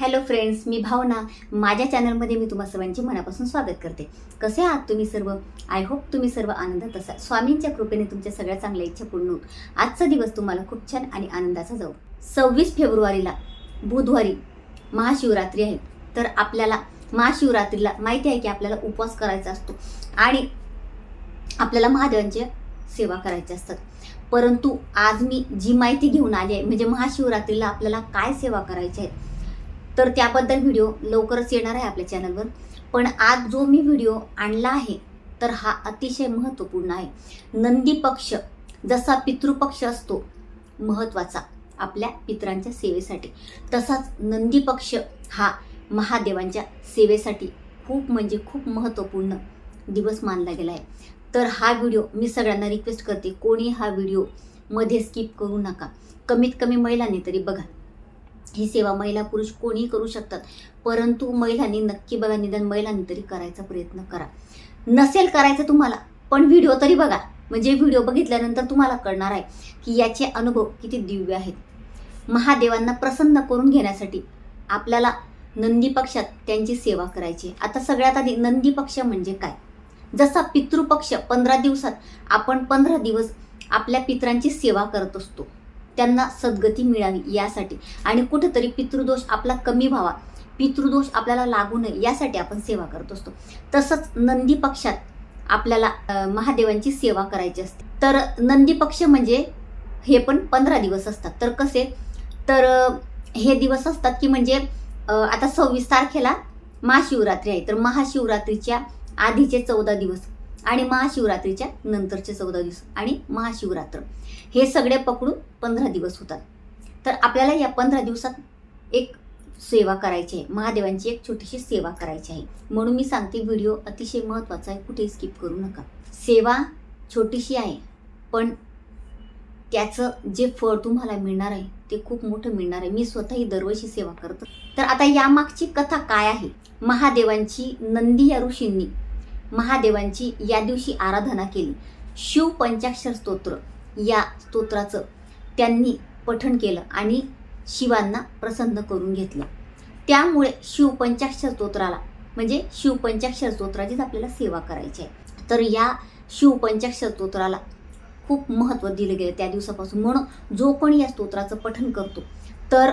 Hello friends मी भावना. माझ्या चॅनलमध्ये मी तुम्हा सर्वांचे मनापासून स्वागत करते. कसे आहात तुम्ही सर्व? आय होप तुम्ही सर्व आनंदात असाल. स्वामींच्या कृपेने तुमच्या सगळ्या चांगल्या इच्छा पूर्ण होत आजचा दिवस तुम्हाला खूप छान आणि आनंदाचा जाऊ सव्वीस फेब्रुवारीला बुधवारी महाशिवरात्री आहे. तर आपल्याला महाशिवरात्रीला माहिती आहे की आपल्याला उपवास करायचा असतो. आणि आपल्याला महादेवांची सेवा करायची असतात. परंतु आज मी जी माहिती घेऊन आली आहे म्हणजे महाशिवरात्रीला आपल्याला काय सेवा करायची आहे तर त्याबद्दल व्हिडिओ लवकरच येणार आहे आपल्या चॅनलवर पण आज जो मी व्हिडिओ आणला आहे तर हा अतिशय महत्त्वपूर्ण आहे. नंदी पक्ष जसा पितृपक्ष असतो महत्त्वाचा आपल्या पितरांच्या सेवेसाठी. तसाच नंदी पक्ष हा महादेवांच्या सेवेसाठी खूप म्हणजे खूप महत्त्वपूर्ण दिवस मानला गेला आहे. तर हा व्हिडिओ मी सगळ्यांना रिक्वेस्ट करते कोणी हा व्हिडिओमध्ये स्किप करू नका. कमीत कमी महिलांनी तरी बघा. ही सेवा महिला पुरुष कोणीही करू शकतात. परंतु महिलांनी नक्की बघा निदान महिलांनी तरी करायचा प्रयत्न करा. नसेल करायचं तुम्हाला पण व्हिडिओ तरी बघा. म्हणजे व्हिडिओ बघितल्यानंतर तुम्हाला कळणार आहे की याचे अनुभव किती दिव्य आहेत. महादेवांना प्रसन्न करून घेण्यासाठी आपल्याला नंदी पक्षात त्यांची सेवा करायची आहे. आता सगळ्यात आधी नंदी पक्ष म्हणजे काय? जसा पितृपक्ष पंधरा दिवसात आपण पंधरा दिवस आपल्या पितरांची सेवा करत असतो. त्यांना सद्गती मिळावी यासाठी. आणि कुठंतरी पितृदोष आपला कमी व्हावा. पितृदोष आपल्याला लागू नये यासाठी आपण सेवा करत असतो. तसंच नंदी पक्षात आपल्याला महादेवांची सेवा करायची असते. तर नंदी पक्ष म्हणजे हे पण पंधरा दिवस असतात. तर कसे? तर हे दिवस असतात की म्हणजे आता सव्वीस तारखेला महाशिवरात्री आहे. तर महाशिवरात्रीच्या आधीचे चौदा दिवस. आणि महाशिवरात्रीच्या नंतरचे चौदा दिवस आणि महाशिवरात्र. हे सगळे पकडून पंधरा दिवस होतात. तर आपल्याला या पंधरा दिवसात एक सेवा करायची आहे. महादेवांची एक छोटीशी सेवा करायची आहे. म्हणून मी सांगते व्हिडिओ अतिशय महत्त्वाचा आहे. कुठेही स्किप करू नका. सेवा छोटीशी आहे पण त्याचं जे फळ तुम्हाला मिळणार आहे ते खूप मोठं मिळणार आहे. मी स्वतःही दरवर्षी सेवा करतो. तर आता यामागची कथा काय आहे? महादेवांची नंदी या ऋषींनी महादेवांची या दिवशी आराधना केली. शिव पंचाक्षर स्तोत्र या स्तोत्राचं त्यांनी पठण केलं आणि शिवांना प्रसन्न करून घेतलं. त्यामुळे शिव पंचाक्षर स्तोत्राला म्हणजे शिव पंचाक्षर स्तोत्राचीच आपल्याला सेवा करायची आहे. तर या शिव पंचाक्षर स्तोत्राला खूप महत्त्व दिलं गेलं त्या दिवसापासून. म्हणून जो पण या स्तोत्राचं पठण करतो तर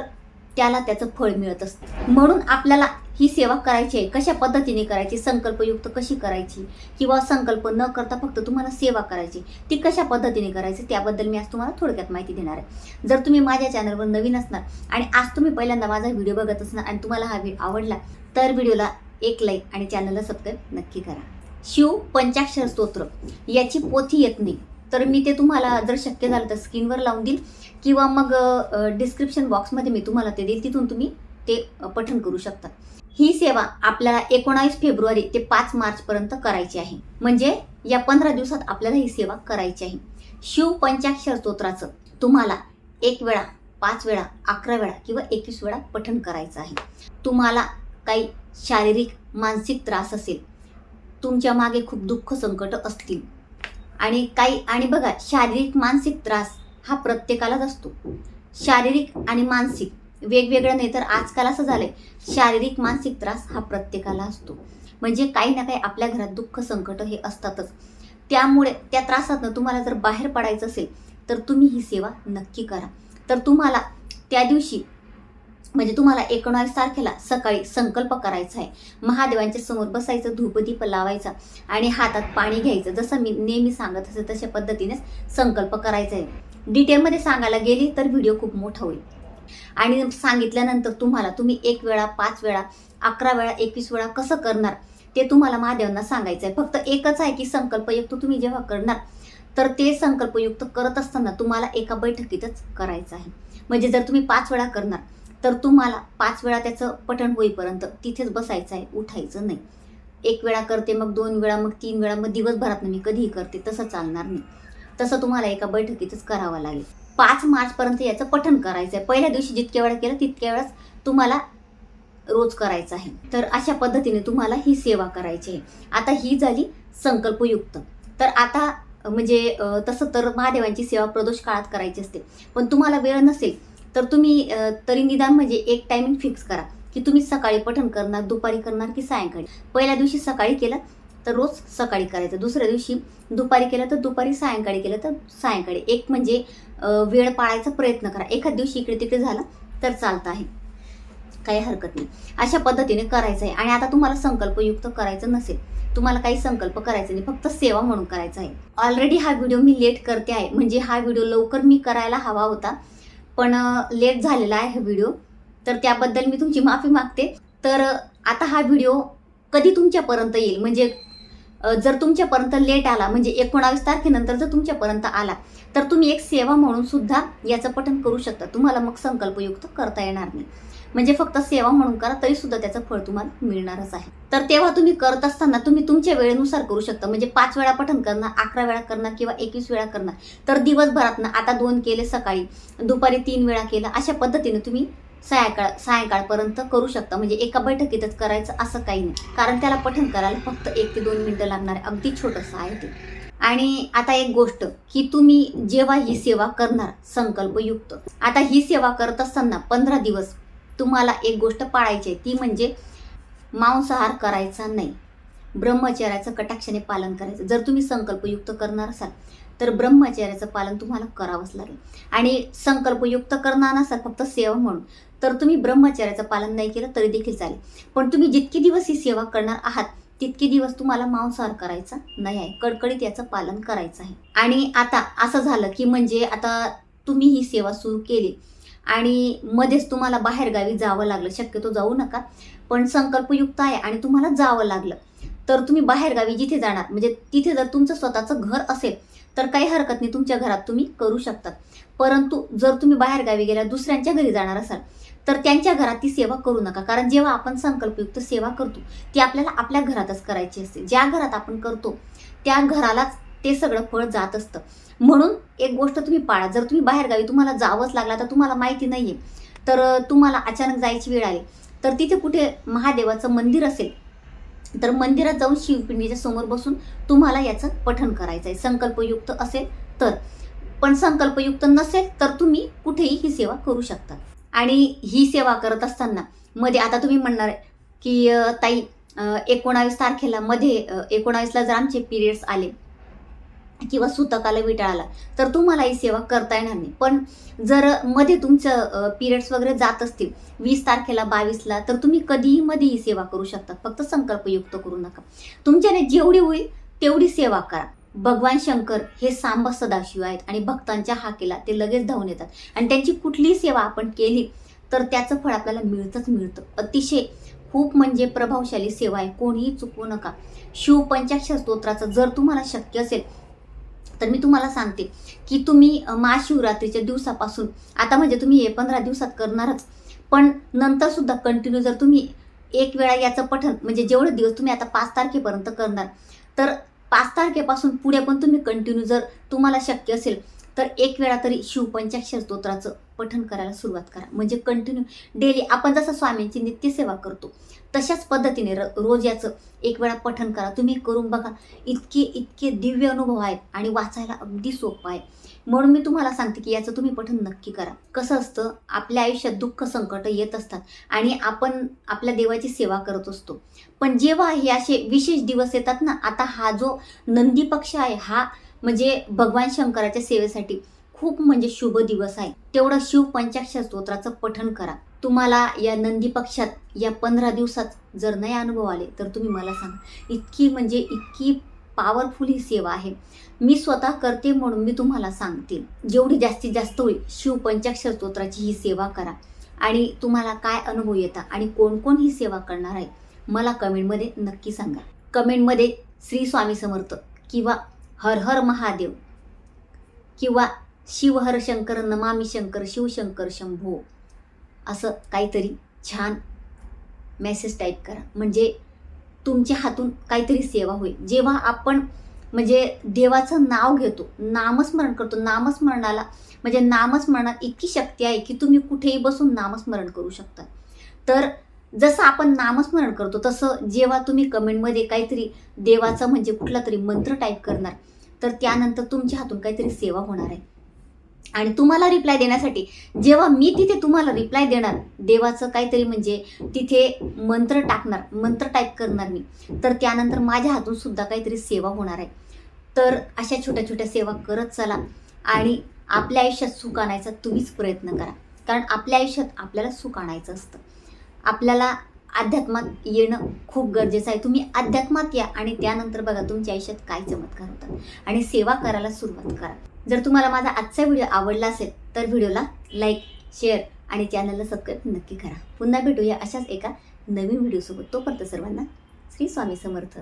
त्याला त्याचं फळ मिळत असतं. म्हणून आपल्याला ही सेवा करायची आहे. कशा पद्धतीने करायची? संकल्पयुक्त कशी करायची? किंवा संकल्प न करता फक्त तुम्हाला सेवा करायची ती कशा पद्धतीने करायची त्याबद्दल मी आज तुम्हाला थोडक्यात माहिती देणार आहे. जर तुम्ही माझ्या चॅनलवर नवीन असणार आणि आज तुम्ही पहिल्यांदा माझा व्हिडिओ बघत असणार आणि तुम्हाला हा व्हिडिओ आवडला तर व्हिडिओला एक लाईक आणि चॅनलला सबस्क्राईब नक्की करा. शिव पंचाक्षर स्तोत्र. याची पोथी येत नाही. तर मी ते तुम्हाला जर शक्य झालं तर स्क्रीनवर लावून देईल किंवा मग डिस्क्रिप्शन बॉक्समध्ये मी तुम्हाला ते देईल. तिथून तुम्ही ते पठण करू शकता. ही सेवा आपल्याला एकोणावीस फेब्रुवारी ते पाच मार्चपर्यंत करायची आहे. म्हणजे या पंधरा दिवसात आपल्याला ही सेवा करायची आहे. शिव पंचाक्षर स्तोत्राचं तुम्हाला एक वेळा पाच वेळा अकरा वेळा किंवा एकवीस वेळा पठण करायचं आहे. तुम्हाला काही शारीरिक मानसिक त्रास असेल तुमच्या मागे खूप दुःख संकट असतील आणि काही आणि बघा शारीरिक मानसिक त्रास हा प्रत्येकालाच असतो. शारीरिक आणि मानसिक वेगवेगळं नाही तर आजकाल असं झालंय शारीरिक मानसिक त्रास हा प्रत्येकाला असतो. म्हणजे काही ना काही आपल्या घरात दुःख संकट हे असतातच. त्यामुळे त्या त्रासातनं तुम्हाला जर बाहेर पडायचं असेल तर तुम्ही ही सेवा नक्की करा. तर तुम्हाला त्या दिवशी म्हणजे तुम्हाला एकोणावीस तारखेला सकाळी संकल्प करायचा आहे. महादेवांच्या समोर बसायचं धूपदीप लावायचा आणि हातात पाणी घ्यायचं. जसं मी नेहमी सांगत असेल तशा पद्धतीनेच संकल्प करायचा आहे. डिटेलमध्ये सांगायला गेली तर व्हिडिओ खूप मोठा होईल. आणि सांगितल्यानंतर तुम्हाला तुम्ही एक वेळा पाच वेळा अकरा वेळा एकवीस वेळा कसं करणार ते तुम्हाला महादेवांना सांगायचं आहे फक्त एकच आहे की संकल्पयुक्त तुम्ही जेव्हा करणार तर ते संकल्पयुक्त करत असताना तुम्हाला एका बैठकीतच करायचं आहे. म्हणजे जर तुम्ही पाच वेळा करणार तर तुम्हाला पाच वेळा त्याचं पठण होईपर्यंत तिथेच बसायचं आहे उठायचं नाही. एक वेळा करते मग दोन वेळा मग तीन वेळा मग दिवसभरात मी कधीही करते तसं चालणार नाही. तसं तुम्हाला एका बैठकीतच करावं लागेल. पाच मार्चपर्यंत याचं पठण करायचं आहे पहिल्या दिवशी जितक्या वेळा केलं तितक्या वेळाच तुम्हाला रोज करायचं आहे. तर अशा पद्धतीने तुम्हाला ही सेवा करायची आहे. आता ही झाली संकल्पयुक्त. तर आता म्हणजे तसं तर महादेवांची सेवा प्रदोष काळात करायची असते. पण तुम्हाला वेळ नसेल तर तुम्ही तरी निदान म्हणजे एक टायमिंग फिक्स करा. की तुम्ही सकाळी पठण करणार दुपारी करणार की सायंकाळी? पहिल्या दिवशी सकाळी केलं तर रोज सकाळी करायचं. दुसऱ्या दिवशी दुपारी केलं तर दुपारी सायंकाळी केलं तर सायंकाळी. एक म्हणजे वेळ पाळायचा प्रयत्न करा. एखाद दिवशी इकडे तिकडे झालं तर चालतं आहे. काही हरकत नाही. अशा पद्धतीने करायचं आहे आणि आता तुम्हाला संकल्पयुक्त करायचं नसेल तुम्हाला काही संकल्प करायचा नाही. फक्त सेवा म्हणून करायचा आहे. ऑलरेडी हा व्हिडिओ मी लेट करते आहे. म्हणजे हा व्हिडिओ लवकर मी करायला हवा होता. पण लेट झालेला आहे हा व्हिडिओ तर त्याबद्दल मी तुमची माफी मागते. तर आता हा व्हिडिओ कधी तुमच्यापर्यंत येईल? म्हणजे जर तुमच्यापर्यंत लेट आला म्हणजे एकोणावीस तारखेनंतर जर तुमच्यापर्यंत आला तर तुम्ही एक सेवा म्हणून सुद्धा याचं पठन करू शकता. तुम्हाला मग संकल्पयुक्त करता येणार नाही. म्हणजे फक्त सेवा म्हणून करा तरी सुद्धा त्याचं फळ तुम्हाला मिळणारच आहे. तर तेव्हा तुम्ही करत असताना तुम्ही तुमच्या वेळेनुसार करू शकता. म्हणजे पाच वेळा पठण करणार अकरा वेळा करणार किंवा एकवीस वेळा करणार तर दिवसभरात ना आता दोन केले सकाळी दुपारी तीन वेळा केलं अशा पद्धतीने तुम्ही सायंकाळ सायंकाळपर्यंत करू शकता. म्हणजे एका बैठकीतच करायचं असं काही नाही. कारण त्याला पठण करायला फक्त एक ते दोन मिनिटं लागणार अगदी छोटंसं आहे ते. आणि आता एक गोष्ट की तुम्ही जेव्हा ही सेवा करणार संकल्पयुक्त आता ही सेवा करत असताना पंधरा दिवस तुम्हाला एक गोष्ट पाळायची आहे. ती म्हणजे मांसाहार करायचा नाही. ब्रह्मचर्याचं कटाक्षाने पालन करायचं. जर तुम्ही संकल्पयुक्त करणार असाल तर ब्रह्मचर्याचं पालन तुम्हाला करावंच लागेल. आणि संकल्पयुक्त करणार नसाल फक्त सेवा म्हणून तर तुम्ही ब्रह्मचर्याचं पालन नाही केलं तरी देखील चालेल. पण तुम्ही जितके दिवस ही सेवा करणार आहात तितके दिवस तुम्हाला मांसाहार करायचा नाही आहे. कडकडीत याचं पालन करायचं आहे. आणि आता असं झालं की म्हणजे आता तुम्ही ही सेवा सुरू केली आणि मध्येच तुम्हाला बाहेरगावी जावं लागलं. शक्यतो जाऊ नका. पण संकल्पयुक्त आहे आणि तुम्हाला जावं लागलं. तर तुम्ही बाहेरगावी जिथे जाणार म्हणजे तिथे जर तुमचं स्वतःचं घर असेल तर काही हरकत नाही तुमच्या घरात तुम्ही करू शकतात परंतु जर तुम्ही बाहेरगावी गेल्या दुसऱ्यांच्या घरी जाणार असाल तर त्यांच्या घरात ती सेवा करू नका. कारण जेव्हा आपण संकल्पयुक्त सेवा करतो ती आपल्याला आपल्या घरातच करायची असते. ज्या घरात आपण करतो त्या घरालाच ते सगळं फळ जात असतं. म्हणून एक गोष्ट तुम्ही पाळा. जर तुम्ही बाहेरगावी तुम्हाला जावंच लागला तर तुम्हाला माहिती नाही आहे तर तुम्हाला अचानक जायची वेळ आली तर तिथे कुठे महादेवाचं मंदिर असेल तर मंदिरात जाऊन शिवपिंडीच्या समोर बसून तुम्हाला याचं पठण करायचं आहे संकल्पयुक्त असेल तर. पण संकल्पयुक्त नसेल तर तुम्ही कुठेही ही सेवा करू शकता. आणि ही सेवा करत असताना मध्ये आता तुम्ही म्हणणार की ताई एकोणावीस तारखेला मध्ये एकोणावीसला जर आमचे पिरियड्स आले किंवा सुतकाला विटाळाला तर तुम्हाला ही सेवा करता येणार नाही. पण जर मध्ये तुमचं पिरियड्स वगैरे जात असतील वीस तारखेला बावीसला तर तुम्ही कधीही मध्ये ही सेवा करू शकता फक्त संकल्पयुक्त करू नका. तुमच्याने जेवढी होईल तेवढी सेवा करा. भगवान शंकर हे सांबा सदाशिव आहेत आणि भक्तांच्या हाकेला ते लगेच धावून येतात. आणि त्यांची कुठलीही सेवा आपण केली तर त्याचं फळ आपल्याला मिळतंच मिळतं. अतिशय खूप म्हणजे प्रभावशाली सेवा आहे. कोणीही चुकवू नका. शिव पंचाक्षर स्तोत्राचं जर तुम्हाला शक्य असेल तर मी तुम्हाला सांगते की तुम्ही महाशिवरात्रीच्या दिवसापासून आता म्हणजे तुम्ही हे पंधरा दिवसात करणारच पण नंतर सुद्धा कंटिन्यू जर तुम्ही एक वेळा याचं पठण म्हणजे जेवढे दिवस तुम्ही आता पाच तारखेपर्यंत करणार तर पाच तारखेपासून पुढे पण तुम्ही कंटिन्यू जर तुम्हाला शक्य असेल तर एक वेळा तरी शिवपंचाक्षर स्तोत्राचं पठण करायला सुरुवात करा. म्हणजे कंटिन्यू डेली आपण जसं स्वामींची नित्यसेवा करतो तशाच पद्धतीने र रोज याचं एक वेळा पठण करा. तुम्ही करून बघा इतके इतके दिव्य अनुभव आहेत आणि वाचायला अगदी सोपं आहे. म्हणून मी तुम्हाला सांगते की याचं तुम्ही पठण नक्की करा. कसं असतं आपल्या आयुष्यात दुःख संकट येत असतात आणि आपण आपल्या देवाची सेवा करत असतो. पण जेव्हा हे असे विशेष दिवस येतात ना आता हा जो नंदी पक्ष आहे हा म्हणजे भगवान शंकराच्या सेवेसाठी खूप म्हणजे शुभ दिवस आहे. तेवढं शिव पंचाक्षर स्तोत्राचं पठण करा. तुम्हाला या नंदी पक्षात या पंधरा दिवसात जर नाही अनुभव आले तर तुम्ही मला सांगा. इतकी म्हणजे इतकी पॉवरफुल ही सेवा आहे. मी स्वतः करते म्हणून मी तुम्हाला सांगते. जेवढी जास्तीत जास्त होईल शिव पंचाक्षर स्तोत्राची ही सेवा करा. आणि तुम्हाला काय अनुभव येतात आणि कोण कोण ही सेवा करणार आहे मला कमेंटमध्ये नक्की सांगा. कमेंटमध्ये श्री स्वामी समर्थ किंवा हर हर महादेव किंवा शिवहर शंकर नमामी शंकर शिवशंकर शंभो असं काहीतरी छान मेसेज टाईप करा. म्हणजे तुमच्या हातून काहीतरी सेवा होईल. जेव्हा आपण म्हणजे देवाचं नाव घेतो नामस्मरण करतो नामस्मरणाला म्हणजे नामस्मरणात इतकी शक्ती आहे की तुम्ही कुठेही बसून नामस्मरण करू शकता. तर जसं आपण नामस्मरण करतो तसं जेव्हा तुम्ही कमेंटमध्ये काहीतरी देवाचं म्हणजे कुठला तरी मंत्र टाईप करणार तर त्यानंतर तुमच्या हातून काहीतरी सेवा होणार आहे. आणि तुम्हाला रिप्लाय देण्यासाठी जेव्हा मी तिथे तुम्हाला रिप्लाय देणार देवाचं काहीतरी म्हणजे तिथे मंत्र टाकणार मंत्र टाईप करणार मी तर त्यानंतर माझ्या हातून सुद्धा काहीतरी सेवा होणार आहे. तर अशा छोट्या छोट्या सेवा करत चला आणि आपल्या आयुष्यात सुख आणायचा तुम्हीच प्रयत्न करा. कारण आपल्या आयुष्यात आपल्याला सुख आणायचं असतं. आपल्याला अध्यात्मात येणं खूप गरजेचं आहे. तुम्ही अध्यात्मात या आणि त्यानंतर बघा तुमच्या आयुष्यात काय चमत्कार होतात. आणि सेवा करायला सुरुवात करा. जर तुम्हाला माझा आजचा व्हिडिओ आवडला असेल तर व्हिडिओला लाईक शेअर आणि चॅनलला सबस्क्राईब नक्की करा. पुन्हा भेटूया अशाच एका नवीन व्हिडिओसोबत. तोपर्यंत सर्वांना श्री स्वामी समर्थ.